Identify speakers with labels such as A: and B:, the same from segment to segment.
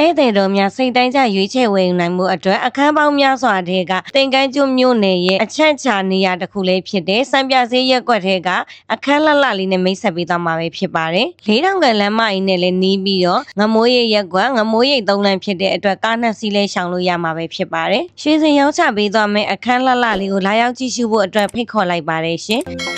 A: ဧည့်သည်တော်များစိတ်တိုင်းကျရွေးချယ်ဝယ်ယူနိုင်မှုအတွက်အခန်းပေါင်းများစွာတဲ့ကတင်ကန်းကျွမြို့နယ်ရဲ့အချက်ချာနေရာတစ်ခုလေးဖြစ်တဲ့စံပြစေးရက်ကွက်ထဲကအခန်းလှလှလေးနဲ့မိတ်ဆက်ပေးသွားမှာပဲဖြစ်ပါတယ်။လေးတောင်ကလမ်းမကြီးနဲ့လည်းနီးပြီးတော့ငမိုးရိပ်ရက်ကွက်ငမိုးရိပ်သုံးလမ်းဖြစ်တဲ့အတွက်ကားနှစ်စီးလေးရှောင်လို့ရမှာပဲဖြစ်ပါတယ်။ရွှေစင်ရောက်ချပေးသွားမယ့်အခန်းလှလှလေးကိုလာရောက်ကြည့်ရှုဖို့အတွက်ဖိတ်ခေါ်လိုက်ပါတယ်ရှင်။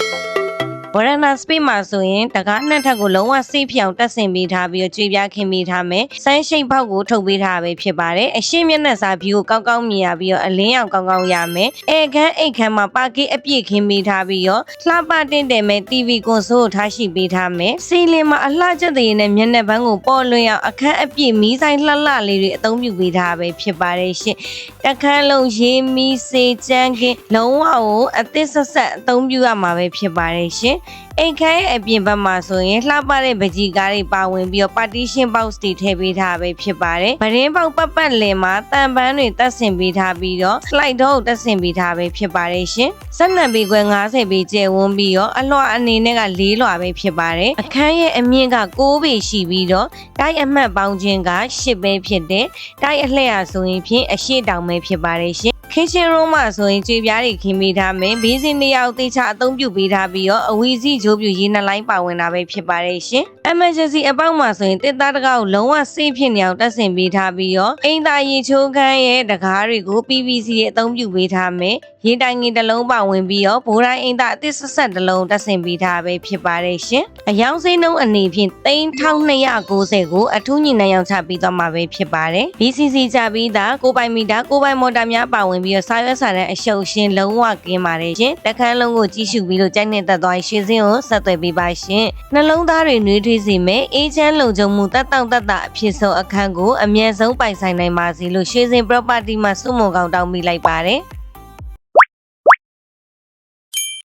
A: ဝရဏစပိမှာဆိုရင်တကားနှစ်ထပ်ကိုလုံးဝစိတ်ဖြောင်တက်ဆင်ပေးထားပြီးတော့ကြွေပြားခင်းပေးထားမယ်။စမ်းရှိတ်ပေါက်ကိုထုတ်ပေးထားပဲဖြစ်ပါတယ်။အရှိမျက်နှာစာဖြူကိုကောင်းကောင်းမြင်ရပြီးတော့အလင်းရောင်ကောင်းကောင်းရမယ်။အဲခန်းအိတ်ခန်းမှာပါကီအပြည့်ခင်းပေးထားပြီးတော့လှပတင်တယ်မဲ့ TV ကွန်ဆိုလ်ကိုထားရှိပေးထားမယ်။စီလင်မှာအလှချက်တည်းနဲ့မျက်နှာပန်းကိုပေါ်လွင်အောင်အခန်းအပြည့်မီးဆိုင်လှလှလေးတွေအသုံးပြုပေးထားပဲဖြစ်ပါတယ်ရှင်။တခန်းလုံးရေးမီးစေချမ်းကင်းလုံးဝကိုအသစ်ဆက်ဆက်အသုံးပြုရမှာပဲဖြစ်ပါတယ်ရှင်။အိမ်ခန်းရဲ့အပြင်ဘက်မှာဆိုရင်လှပတဲ့ပကြီးကားတွေပါဝင်ပြီးတော့ partition box တွေထည့်ပေးထားပဲဖြစ်ပါတယ်။ဗရင်ပေါက်ပတ်ပတ်လင်မှာတန်ပန်းတွေတက်ဆင်ပေးထားပြီးတော့ slide door ကိုတက်ဆင်ပေးထားပဲဖြစ်ပါတယ်ရှင်။ဆက်နံပေခွဲ90ပေကျယ်ဝန်းပြီးတော့အလွှာအနေနဲ့က၄လွှာပဲဖြစ်ပါတယ်။အခန်းရဲ့အမြင့်က6ပေရှိပြီးတော့တိုက်အမှတ်ပေါင်းခြင်းက10ပဲဖြစ်တဲ့တိုက်အလှည့်ရဆိုရင်ဖြင့်အရှိတောင်ပဲဖြစ်ပါတယ်ရှင်။ kitchen room မှာဆိုရင်ကြွေပြားတွေခင်းပေးထားမယ်ဘေးစင်နေရာကိုတေချာအသုံးပြုပေးထားပြီးတော့အဝီစီဂျိုးပြူရေနှလိုင်းပါဝင်တာပဲဖြစ်ပါတယ်ရှင် emergency အပေါက်မှာဆိုရင်တစ်သားတကားကိုလုံးဝစေးဖြစ်နေအောင်တက်ဆင်ပေးထားပြီးတော့အိမ်သာရေချိုးခန်းရဲ့တကားတွေကို PVC ရဲ့အသုံးပြုပေးထားမယ်ရေတိုင်ငင်တစ်လုံးပါဝင်ပြီးတော့ဘိုးတိုင်းအိမ်သာအသစ်ဆက်ဆက်တစ်လုံးတက်ဆင်ပေးထားပဲဖြစ်ပါတယ်ရှင်အယောင်စိမ်းနှုန်းအနေဖြင့်3290ကိုအထူးညီနိုင်အောင်ချပေးသွားမှာပဲဖြစ်ပါတယ် BCC ကြပြီးသားကိုပိုင်မီတာကိုပိုင်မော်တာများပါဝင်ပြီးတော့စာရွက်စာတမ်းအရှုပ်ရှင်းလုံးဝကင်းပါတယ်ရှင်တခန်းလုံးကိုကြည့်ရှုပြီးလို့ကြိုက်နေတတ်သွားရင်ရှင်စင်းကိုဆက်သွယ်ပေးပါရှင်နှလုံးသားတွေနှွေးထွေးစေမယ်အေးချမ်းလုံခြုံမှုတတ်တောင့်တတ်တာအဖြစ်ဆုံးအခန်းကိုအမြဲဆုံးပိုင်ဆိုင်နိုင်ပါစေလို့ရှင်စင် property မှာစုမုံကောင်တောင်းမိလိုက်ပါတယ်